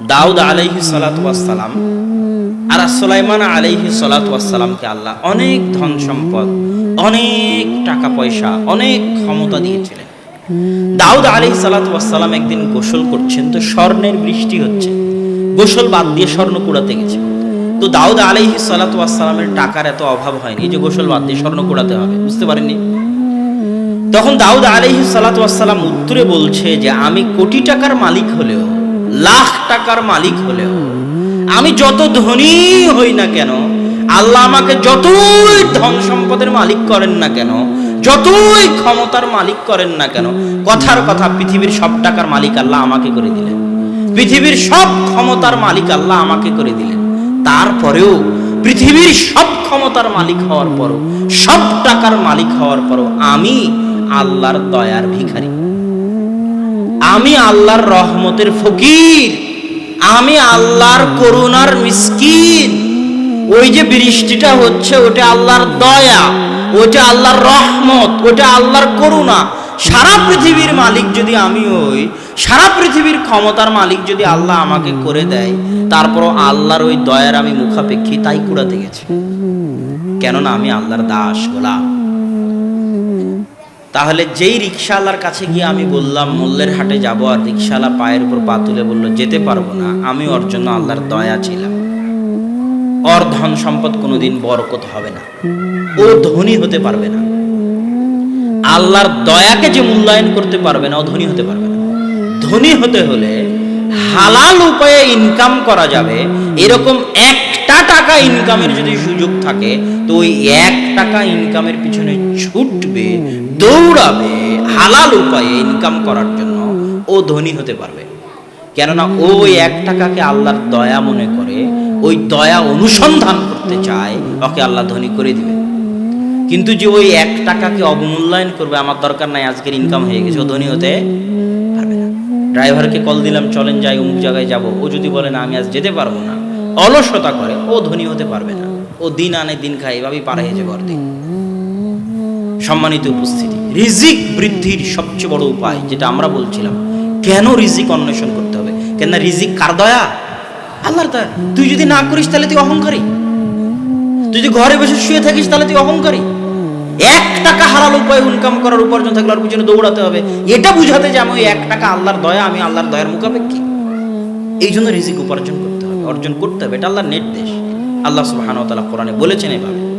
দাউদ আলাইহি সালাম আর সুলাইমান আলাইহি সালামকে আল্লাহ অনেক ধন সম্পদ, অনেক টাকা পয়সা, অনেক ক্ষমতা দিয়েছিলেন। দাউদ আলাইহি সালাম একদিন গোসল করছেন, তো স্বর্ণের বৃষ্টি হচ্ছে। গোসল বাদ দিয়ে স্বর্ণ কুড়াতে গেছে। তো দাউদ আলাইহি সালামের টাকার এত অভাব হয়নি যে গোসল বাদ দিয়ে স্বর্ণ কুড়াতে হবে, বুঝতে পারেননি? তখন দাউদ আলাইহি সালাম উত্তরে বলছে যে, আমি কোটি টাকার মালিক হলেও লাখ টাকার মালিক হলেও, আমি যত ধনী হই না কেন, আল্লাহ আমাকে যতই ধন সম্পদের মালিক করেন না কেন, যতই ক্ষমতার মালিক করেন না কেন, কথার কথা পৃথিবীর সব টাকার মালিক আল্লাহ আমাকে করে দিলেন। পৃথিবীর সব ক্ষমতার মালিক আল্লাহ আমাকে করে দিলেন। তারপরেও পৃথিবীর সব ক্ষমতার মালিক হওয়ার পরও, সব টাকার মালিক হওয়ার পরও আমি আল্লাহর দয়ার ভিখারি। আমি আল্লাহর রহমতের ফকির, আমি আল্লাহর করুণার মিসকিন। ওই যে বৃষ্টিটা হচ্ছে, ওটা আল্লাহর দয়া, ওটা আল্লাহর রহমত, ওটা আল্লাহর করুণা। সারা পৃথিবীর মালিক যদি আমি হই, সারা পৃথিবীর ক্ষমতার মালিক যদি আল্লাহ আমাকে করে দেয়, তারপরও আল্লাহর ওই দয়ার আমি মুখাপেক্ষী তাই কুড়াতে গেছি। কেননা আমি আল্লাহর দাস গোলাম। তাহলে যেই রিক্সাওয়ালার কাছে গিয়ে আমি বললাম, মূল্যের হাটে যাব আর রিক্সাওয়ালা পায়ের উপর পা তুলে বলল, যেতে পারব না, আমি ওর জন্য আল্লাহর দয়া ছিলাম ওর ধন সম্পদ কোনোদিন বরকত হবে না। ও ধনী হতে পারবে না। আল্লাহর দয়াকে যে মূল্যায়ন করতে পারবে না, ও ধনী হতে পারবে না। ধনী হতে হলে হালাল উপায়ে ইনকাম করা যাবে। এরকম একটা টাকা ইনকামের যদি সুযোগ থাকে, তো ওই এক টাকা ইনকামের পিছনে ছুটবে। দৌড়াবে হালাল উপায়ে ইনকাম করার জন্য ও ধনী হতে পারবে। কেননা ওই এক টাকাকে আল্লাহর দয়া মনে করে, ওই দয়া অনুসন্ধান করতে চায়, ওকে আল্লাহ ধনী করে দিবে। কিন্তু যে ওই এক টাকাকে অবমূল্যায়ন করবে, আমার দরকার নাই, আজকের ইনকাম হয়ে গেছে, ও ধনী হতে পারবে না। ড্রাইভারকে কল দিলাম, চলেন যাই, অমুক জায়গায় যাব। ও যদি বলে, না, আমি আজ যেতে পারব না। অলসতা করে, ও ধনী হতে পারবে না। ও দিন আনে, দিন খায়, এভাবেই পার হয়ে যাবে দিন সম্মানিত উপস্থিতি। রিজিক বৃদ্ধির সবচেয়ে বড় উপায় যেটা আমরা বলছিলাম, কেন রিজিক অন্বেষণ করতে হবে? কেন রিজিক কার দয়া? আল্লাহর দয়া। তুই যদি না করিস, তাহলে তুই অহংকারী। তুই যদি ঘরে বসে শুয়ে থাকিস, তাহলে তুই অহংকারী। এক টাকা হারাল উপায় ইনকাম করার উপার্জন থাকলে আর পিছনে দৌড়াতে হবে। এটা বুঝাতে যে আমি এক টাকা আল্লাহর দয়া, আমি আল্লাহর দয়ার মুখাপেক্ষী। এই জন্য রিজিক উপার্জন করতে হবে, অর্জন করতে হবে। এটা আল্লাহর নির্দেশ। আল্লাহ সুবহানাহু ওয়া তাআলা কোরআনে বলেছেন এভাবে।